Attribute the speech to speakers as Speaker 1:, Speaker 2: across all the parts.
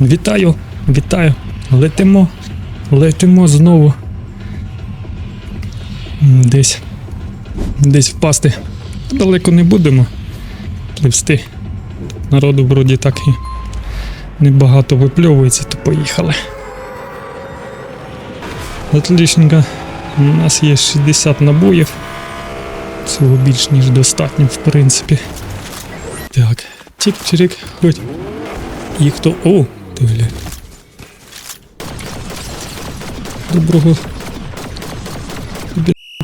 Speaker 1: Вітаю, вітаю. Летимо. Летимо знову. Десь. Десь впасти. Далеко не будемо пливсти. Народу вроді так і небагато випльовується, то поїхали. Отлічненько. У нас є 60 набоїв. Цього більш ніж достатньо, в принципі. Так, тік-чирік, хоч. І хто. О, ти. Доброго.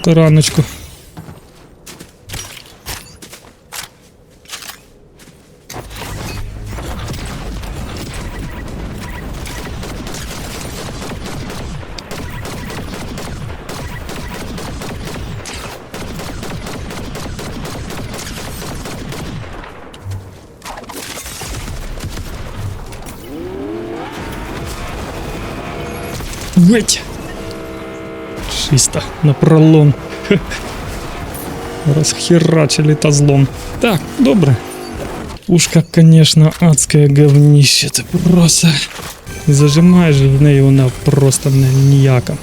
Speaker 1: Раночку. Геть! Чисто на пролом. Хе. Расхерачили та злом. Так, добре. Пушка, конечно, адское говнище. Це просто. Зажимаєш в неї вона просто не ніяка.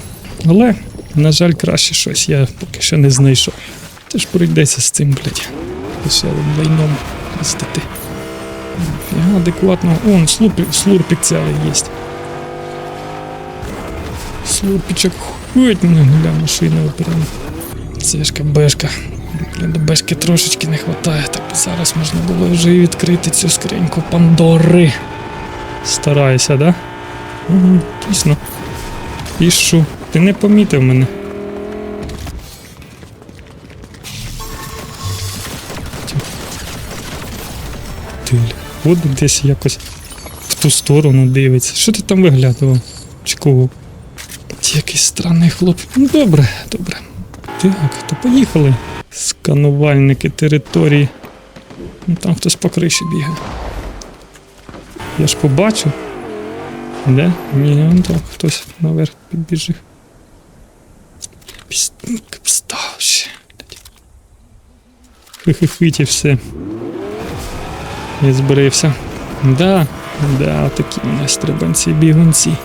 Speaker 1: Але, на жаль, краще щось я поки що не знайшов. Теж прийдеться з цим, блядь. Веселим лайном їздити. Адекватно. Он, слурпік, слурпік цілий є. Слурпічок хують мене гля машиною прям. Цешка, бешка. Блін, до бешки трошечки не вистачає, так зараз можна було вже і відкрити цю скриньку Пандори. Стараюся, да? Угу, дійсно. Пішу. Ти не помітив мене. Тю. Ти от десь якось в ту сторону дивиться. Що ти там виглядував? Чи кого? Якийсь странний хлоп. Ну, добре, добре. Так, то поїхали. Сканувальники території. Ну, там хтось по криші бігає. Я ж побачив. Де? Ні, вон там хтось наверх підбіжив. Пістунок встав ще. Хи-хи-хить і все. Я зберився. Да, да, такі у нас стрибанці бігунці.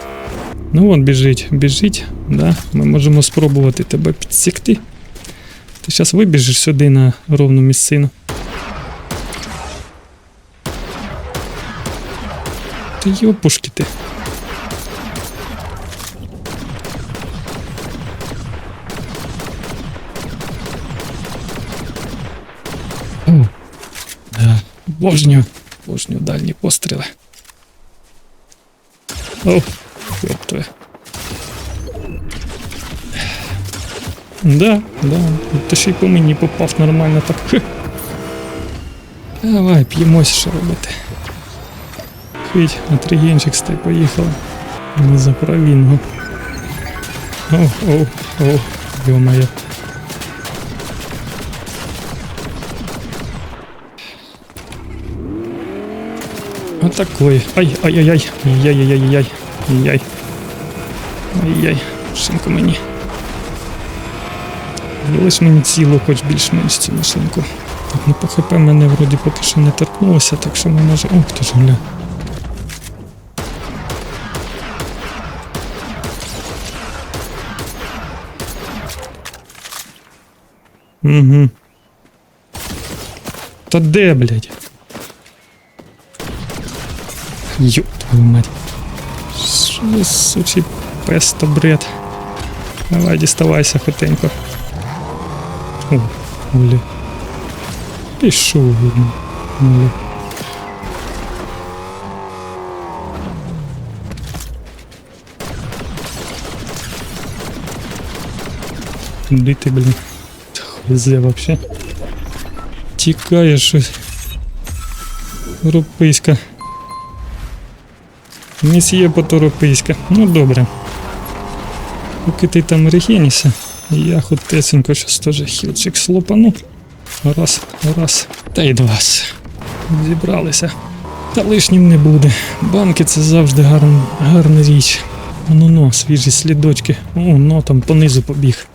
Speaker 1: Ну от біжить, біжить, да. Ми можемо спробувати тебе підсікти. Ти зараз вибіжиш сюди на ровну місцину. Ти йопушки ти. О, да. Божню, божню дальні постріли. О, ёб твою. Да, да. Ти ще й по мені попав нормально так. Хе. Давай, п'ємось, що робити. Хить, на тригенчик стай, поїхали. Не за провінну. О, о, о, ё-моё. Отакой. Ай, ай-яй-яй. Яй-яй-яй-яй. Яй. Ай-яй. Шинку мені. Лиш мені цілу, хоч більш-менш цю машинку. Так, ну по ХП мене вроді поки що не торкнулося, так що ми може. Ух ти ж гля. Угу. Та де, блядь? Ёб твою мать. Що за сучий пес то бред? Давай, діставайся хотенько. О, бля. Пішов видно. Бля. Куди ти, блін? Хуйзе вообще. Тікає щось. Рописька. Місьє поторописька. Ну добре. Поки ти там регенішся, я хотесенько щас теж хілчик слопану. Раз, раз. Та й два. Зібралися. Та лишнім не буде. Банки це завжди гарна, гарна річ. Ну ну, свіжі слідочки. О, ну там понизу побіг.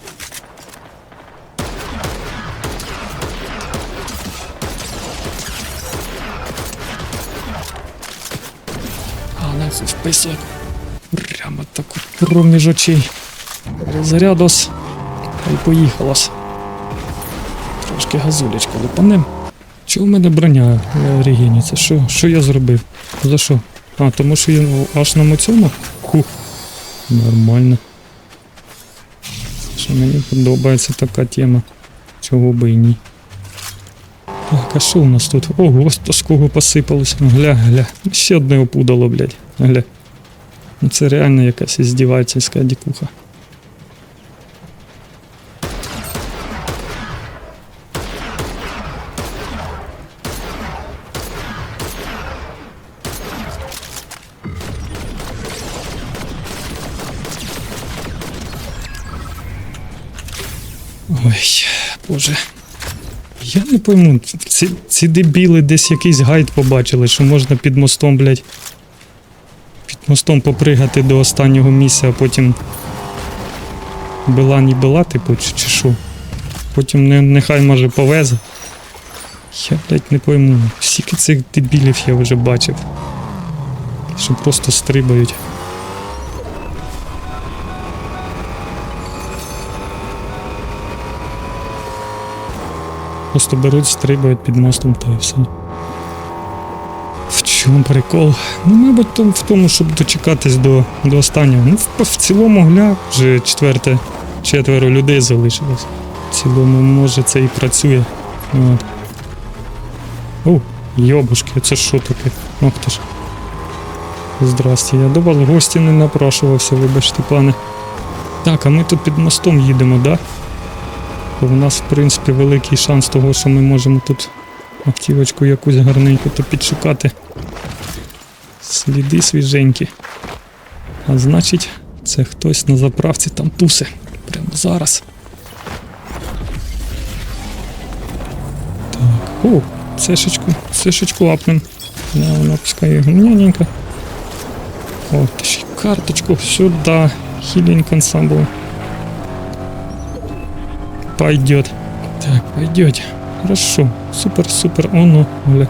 Speaker 1: Зразу вписок. Прямо так проміж очей. Зарядос. І поїхалось. Трошки газулечка лупанем. Чого в мене броня регіниться? Що, що я зробив? За що? А, тому що я аж на цьому? Хух. Нормально. Що мені подобається така тема. Чого би і ні. Так, а що у нас тут? Ого, з кого посипалося. Гля, гля. Ще одне опудало, блядь. Гля. Це реально якась іздівательська дікуха. Ой, боже. Я не пойму, ці, ці дебіли десь якийсь гайд побачили, що можна під мостом, блядь. Мостом попригати до останнього місця, а потім. Била не била, типу, чи, що. Потім не, нехай може повезе. Я, блядь, не пойму. Скільки цих дебілів я вже бачив. Що просто стрибають. Просто беруть, стрибають під мостом та і все. Чому прикол? Ну, мабуть, в тому, щоб дочекатись до, до останнього. Ну, в, цілому гля, вже четверте, четверо людей залишилось. В цілому, може, це і працює. От. О, йобушки, це що таке? Ох ти ж. Здрасте, я до вас гості не напрашувався, вибачте, пане. Так, а ми тут під мостом їдемо, да? Бо в нас, в принципі, великий шанс того, що ми можемо тут автівочку якусь гарненьку то підшукати. Сліди свіженькі. А значить, це хтось на заправці там туси. Прямо зараз. Так. О, цешечку, цешечку апнем. Не, вона пускай гняненько. О, та ще карточку сюди. Хілінг ансамбл. Пойдет. Так, пойдет. Хорошо. Супер, супер. О, ну, бля.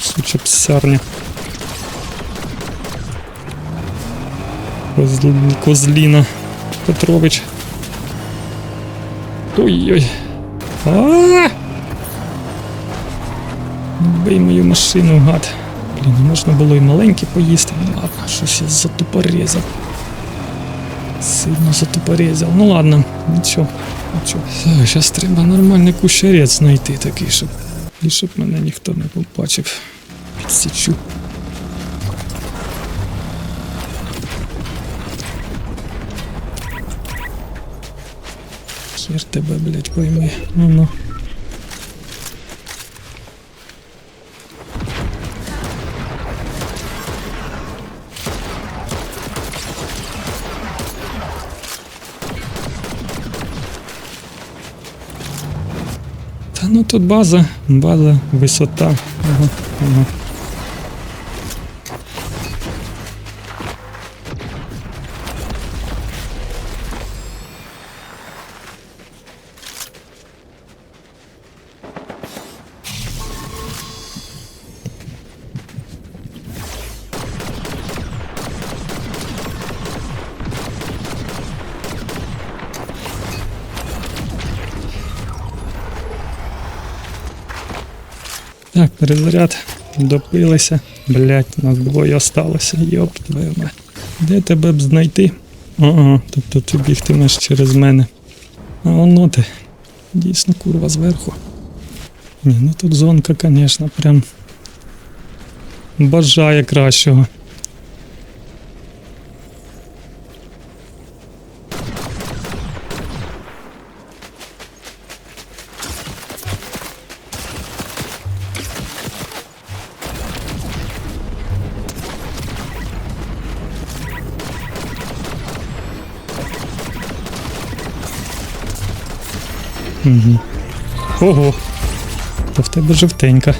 Speaker 1: Суча псарня. Козл... Козліна. Петрович. Ой-ой. А! Бий мою машину, гад. Блін, можна було і маленькі поїсти. Ну ладно, щось я затупорезав. Сильно затупорезав. Ну ладно, нічого. нічого. Зараз треба нормальний кущерець знайти такий, щоб. І щоб мене ніхто не побачив. Підсічу. Хер тебе, блядь, пойми. Ну ну. Та ну тут база, база, висота. Ага, ага. Так, перезаряд. Допилися. Блять, нас двоє осталося. Йоп, твою мать. Де тебе б знайти? Ага, тобто ти бігтимеш через мене. А воно ти. Дійсно, курва зверху. Ні, ну тут зонка, звісно, прям бажає кращого. Угу. Ого. То в тебе жовтенька.